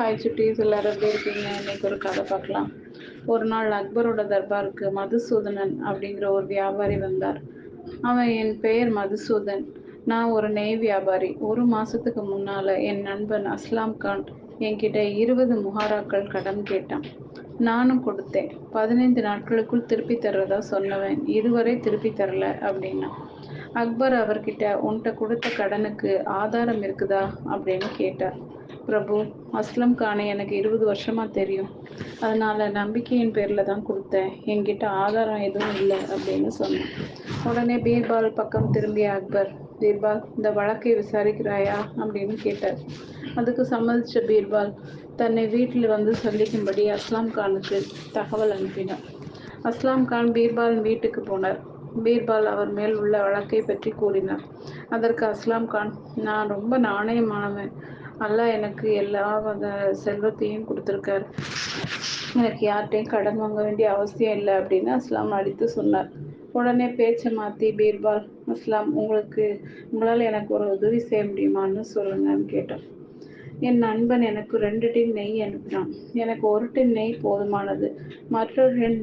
Hi சுட்டீஸ் எல்லாரும் எப்படி இருக்கீங்க? இன்னைக்கு ஒரு கதை பார்க்கலாம். ஒரு நாள் அக்பரோட தர்பாருக்கு மதுசூதனன் அப்படிங்கிற ஒரு வியாபாரி வந்தார். அவன் என் பெயர் மதுசூதன். நான் ஒரு நெய் வியாபாரி. ஒரு மாசத்துக்கு முன்னால என் நண்பன் அஸ்லாம் கான் என்கிட்ட இருபது முஹாராக்கள் கடன் கேட்டான். நானும் கொடுத்தேன். பதினைந்து நாட்களுக்குள் திருப்பி தர்றதா சொன்னவன் இதுவரை திருப்பி தரல அப்படின்னா அக்பர் அவர்கிட்ட உன்கிட்ட கொடுத்த கடனுக்கு ஆதாரம் இருக்குதா? அப்படின்னு கேட்டார். பிரபு அஸ்லம் கானை எனக்கு இருபது வருஷமா தெரியும். அதனால நம்பிக்கையின் பேர்ல தான் கொடுத்தேன். என்கிட்ட ஆதாரம் எதுவும் இல்லை அப்படின்னு சொன்னேன். உடனே பீர்பால் பக்கம் திரும்பிய அக்பர் பீர்பால் இந்த வழக்கை விசாரிக்கிறாயா? அப்படின்னு கேட்டார். அதுக்கு சம்மதிச்ச பீர்பால் தன்னை வீட்டில் வந்து சந்திக்கும்படி அஸ்லாம் கானுக்கு தகவல் அனுப்பினார் அஸ்லாம் கான் பீர்பால் வீட்டுக்கு போனார். பீர்பால் அவர் மேல் உள்ள வழக்கை பற்றி கூறினார். அதற்கு அஸ்லாம் கான் நான் ரொம்ப நாணயமானவன். அல்லாஹ் எனக்கு எல்லா வகை செல்வத்தையும் கொடுத்துருக்காரு. எனக்கு யார்கிட்டையும் கடன் வாங்க வேண்டிய அவசியம் இல்லை அப்படின்னு அஸ்லாம் அடித்து சொன்னார். உடனே பேச்சை மாற்றி பீர்பால் அஸ்லாம் உங்களுக்கு உங்களால் எனக்கு ஒரு உதவி செய்ய முடியுமான்னு சொல்லுங்கன்னு கேட்டார். என் நண்பன் எனக்கு ரெண்டு டின் நெய் அனுப்பினான். எனக்கு ஒரு டின் நெய் போதுமானது. மற்றொரு என்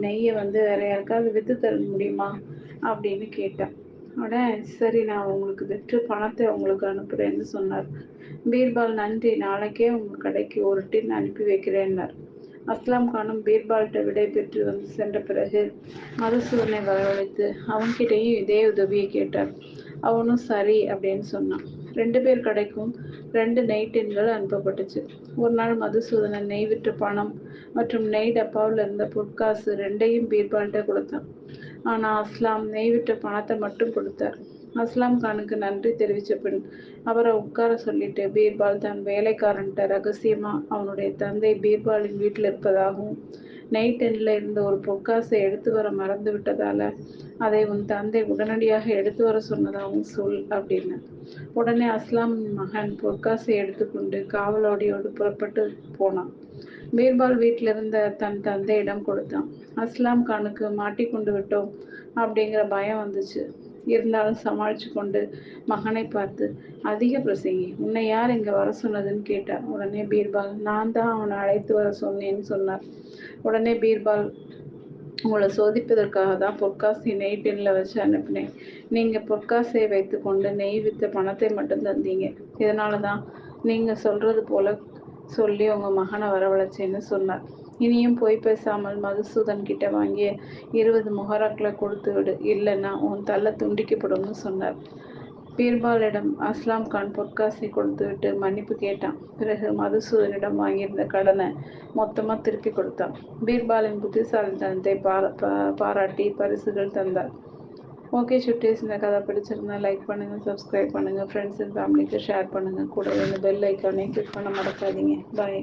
நெய்யை வந்து வேற யாருக்காவது விற்று தர முடியுமா? அப்படின்னு கேட்டேன். உடனே சரி நான் உங்களுக்கு விற்று பணத்தை உங்களுக்கு அனுப்புகிறேன்னு சொன்னார். பீர்பால் நன்றி. நாளைக்கே உங்கள் கடைக்கு ஒரு டின் அனுப்பி வைக்கிறேன்னார். அஸ்லாம் கானும் பீர்பால்கிட்ட விடை பெற்று வந்து சென்ற பிறகு மதுசூதனை வரவழைத்து அவன்கிட்டையும் இதே உதவியை கேட்டார். அவனும் சரி அப்படின்னு சொன்னான். ரெண்டு பேர் கடைக்கும். ரெண்டு நெய் டின்கள் அனுப்பப்பட்டுச்சு. ஒரு நாள் மதுசூதனன் நெய் விற்ற பணம் மற்றும் நெய் டப்பாவில் இருந்த பொற்காசு ரெண்டையும் பீர்பால்கிட்ட கொடுத்தான். ஆனால் அஸ்லாம் நெய் விற்ற பணத்தை மட்டும் கொடுத்தார். அஸ்லாம் கானுக்கு நன்றி தெரிவித்த பின் அவரை உட்கார சொல்லிட்டு பீர்பால் தன் வேலைக்காரன்ட்ட ரகசியமா அவனுடைய தந்தை பீர்பாலின் வீட்டில் இருப்பதாகவும் நைட் டென்ல இருந்த ஒரு பொற்காசை எடுத்து வர மறந்து விட்டதால அதை உன் தந்தை உடனடியாக எடுத்து வர சொன்னதாகவும் சொல் அப்படின்னு உடனே அஸ்லாமின் மகன் பொற்காசை எடுத்துக்கொண்டு காவலோடியோடு புறப்பட்டு போனான். பீர்பால் வீட்டில் இருந்த தன் தந்தையிடம் கொடுத்தான். அஸ்லாம் கானுக்கு மாட்டிக்கொண்டு விட்டோம் அப்படிங்கிற பயம் வந்துச்சு. இருந்தாலும் சமாளிச்சு கொண்டு மகனை பார்த்து அதிக பிரசங்கி உன்னை யார் இங்க வர சொன்னதுன்னு கேட்டார். உடனே பீர்பால் நான் தான் அவனை அழைத்து வர சொன்னேன்னு சொன்னார். உடனே பீர்பால் உங்களை சோதிப்பதற்காக தான் பொற்காசி நெய் டின்ல வச்சு அனுப்பினேன். நீங்க பொற்காசையை வைத்து கொண்டு நெய் வித்த பணத்தை மட்டும் தந்தீங்க. இதனால தான் நீங்க சொல்றது போல சொல்லி உங்க மகனை வரவழைச்சேன்னு சொன்னார். இனியும் போய் பேசாமல் மதுசூதன் கிட்ட வாங்கிய இருபது மொஹராக்களை கொடுத்து விடு. இல்லைன்னா உன் தள்ள துண்டிக்கப்படும்னு சொன்னார். பீர்பாலிடம் அஸ்லாம் கான் பொற்காசை கொடுத்துவிட்டு மன்னிப்பு கேட்டான். பிறகு மதுசூதனிடம் வாங்கியிருந்த கடனை மொத்தமாக திருப்பி கொடுத்தான். பீர்பாலின் புத்திசாலித்தனத்தை பாராட்டி பரிசுகள் தந்தார். ஓகே சுட்டீஸ் இந்த கதை பிடிச்சிருந்தா லைக் பண்ணுங்கள் சப்ஸ்கிரைப் பண்ணுங்கள் ஃப்ரெண்ட்ஸ் அண்ட் ஃபேமிலிக்கு ஷேர் பண்ணுங்க. கூட இந்த பெல் ஐக்கானே கிளிக் பண்ண மறக்காதீங்க. பாய்